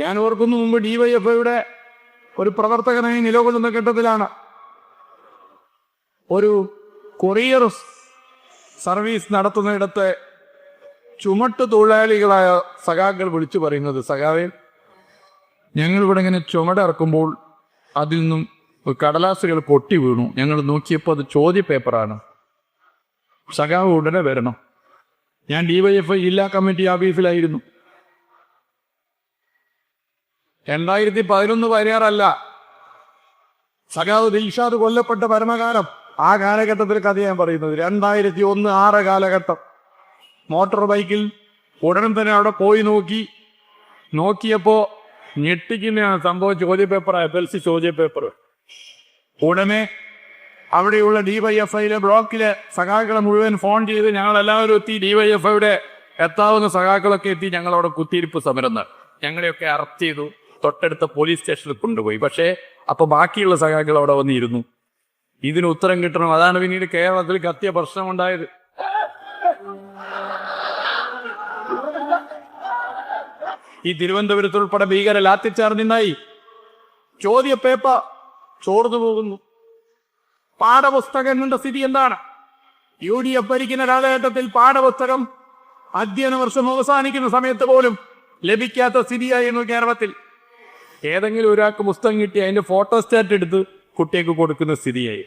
ഞാൻ ഓർക്കുന്നു മുമ്പ് ഡിവൈഎഫ്ഐയുടെ ഒരു പ്രവർത്തകനായി നിലകൊള്ളുന്ന ഘട്ടത്തിലാണ്. ഒരു കൊറിയർ സർവീസ് നടത്തുന്നിടത്ത് ചുമട്ട് തൊഴിലാളികളായ സഖാക്കൾ വിളിച്ചു പറയുന്നത് സഖാവെ ഞങ്ങൾ ഇവിടെ ഇങ്ങനെ ചുമടിറക്കുമ്പോൾ അതിൽ നിന്നും കടലാസുകൾ പൊട്ടി വീണു. ഞങ്ങൾ നോക്കിയപ്പോൾ അത് ചോദ്യ പേപ്പറാണ്. സഖാവ് ഉടനെ വരണം. ഞാൻ ഡിവൈഎഫ്ഐ ജില്ലാ കമ്മിറ്റി ഓഫീസിലായിരുന്നു. രണ്ടായിരത്തി പതിനൊന്ന് പതിനാറല്ല. സഖാവ് ദിൽഷാദ് കൊല്ലപ്പെട്ട പരമകാലം ആ കാലഘട്ടത്തിൽ കഥ ഞാൻ പറയുന്നത് രണ്ടായിരത്തി ഒന്ന് ആറ് കാലഘട്ടം. മോട്ടോർ ബൈക്കിൽ ഉടനെ തന്നെ അവിടെ പോയി നോക്കി. നോക്കിയപ്പോ ഞെട്ടിക്കുന്നതാണ് സംഭവം ചോദ്യപേപ്പർ എഫ് എൽ സി ചോദ്യപേപ്പർ. ഉടനെ അവിടെയുള്ള ഡിവൈഎഫ്ഐയിലെ ബ്ലോക്കിലെ സഖാക്കളെ മുഴുവൻ ഫോൺ ചെയ്ത് ഞങ്ങൾ എല്ലാവരും എത്തി. ഡിവൈഎഫ്ഐയുടെ എത്താവുന്ന സഖാക്കളൊക്കെ എത്തി ഞങ്ങളവിടെ കുത്തിയിരിപ്പ് സമരം ഞങ്ങളെയൊക്കെ അറസ്റ്റ് ചെയ്തു. തൊട്ടടുത്ത പോലീസ് സ്റ്റേഷനിൽ കൊണ്ടുപോയി. പക്ഷേ അപ്പൊ ബാക്കിയുള്ള സഖാക്കൾ അവിടെ വന്നിരുന്നു. ഇതിന് ഉത്തരം കിട്ടണം. അതാണ് പിന്നീട് കേരളത്തിൽ കത്തിയ പ്രശ്നമുണ്ടായത് ഈ തിരുവനന്തപുരത്ത് ഉൾപ്പെടെ ഭീകര ലാത്തിച്ചാർജിനായി ചോദ്യ പേപ്പർ ചോർന്നു പോകുന്നു. പാഠപുസ്തകങ്ങളുടെ സ്ഥിതി എന്താണ്? യു ഡി എഫ് ഭരിക്കുന്ന കാലഘട്ടത്തിൽ പാഠപുസ്തകം അധ്യയന വർഷം അവസാനിക്കുന്ന സമയത്ത് പോലും ലഭിക്കാത്ത സ്ഥിതിയായിരുന്നു കേരളത്തിൽ. ഏതെങ്കിലും ഒരാൾക്ക് പുസ്തകം കിട്ടി അതിന്റെ ഫോട്ടോസ്റ്റാറ്റ് എടുത്ത് കുട്ടിയൊക്കെ കൊടുക്കുന്ന സ്ഥിതിയായി.